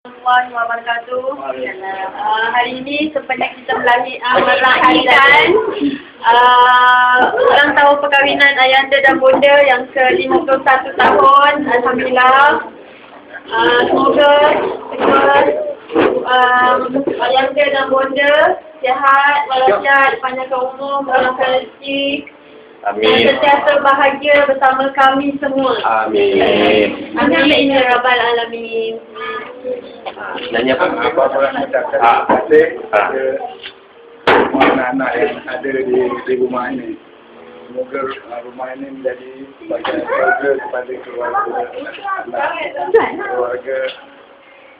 warahmatullahi wabarakatuh. Uh, hari ini sebenarnya kita melahir, uh, meraihkan uh, ulang tahun perkahwinan Ayanda dan Bonda yang ke-51 tahun. Alhamdulillah. Uh, semoga semua um, Ayanda dan Bonda sihat, walafiat, panjangkan umur, murahkan rezeki. Dan Amin. sentiasa bahagia bersama kami semua. Amin. Amin. Ya Rabbal Alamin. Nanya apa? apa apa mengucapkan Ah. kasih Ah. anak-anak yang ada di, di rumah ini. Semoga uh, rumah ini menjadi sebagai keluarga kepada keluarga anak keluarga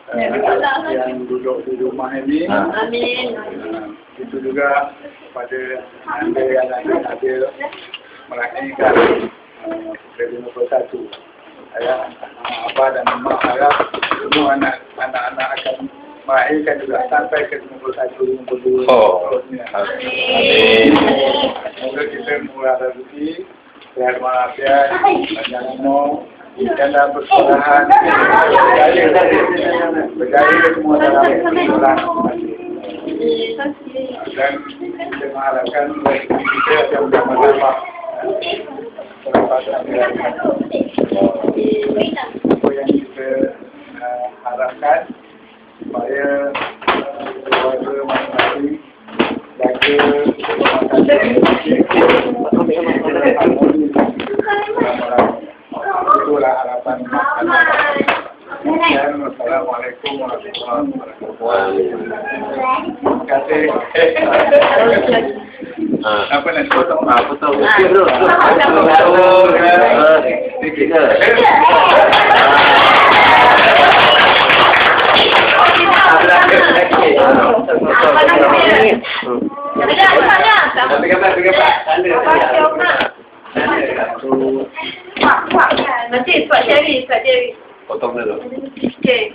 uh, yang duduk di rumah ini. Ah. Amin. Uh, juga kepada anda yang ada ada meraihkan uh, ke-51. Saya uh, Abah dan Mak harap semua anak anak-anak akan meraihkan juga sampai ke 51 52 Oh. seterusnya. Amin. Semoga kita murah rezeki, sehat walafiat, panjang umur, dan dalam persekolahan, berjaya, berjaya semua dalam persekolahan dan mengharapkan kita akan bersama-sama pendapatan yang yang kita uh, harapkan Wassalamualaikum warahmatullahi wabarakatuh. Terima kasih. Ah. Apa nak? Ah, betul. Ah. Okey, bro. Betul. Ah, empat, tiga empat. Nanti sebab Sherry, sebab Sherry. Potong dulu. Okay.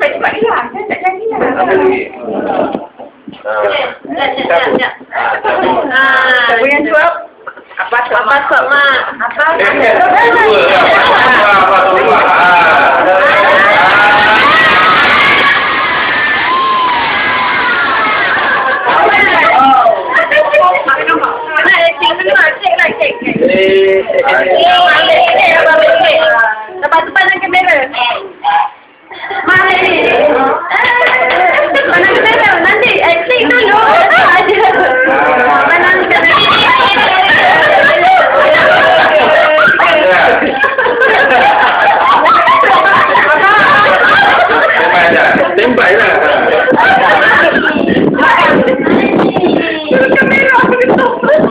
vậy vậy là thế tại cái là Nguyên Phước Apa sama sama apa? Hãy subscribe cho kênh Ghiền Mì Gõ Để không bỏ lỡ những video hấp dẫn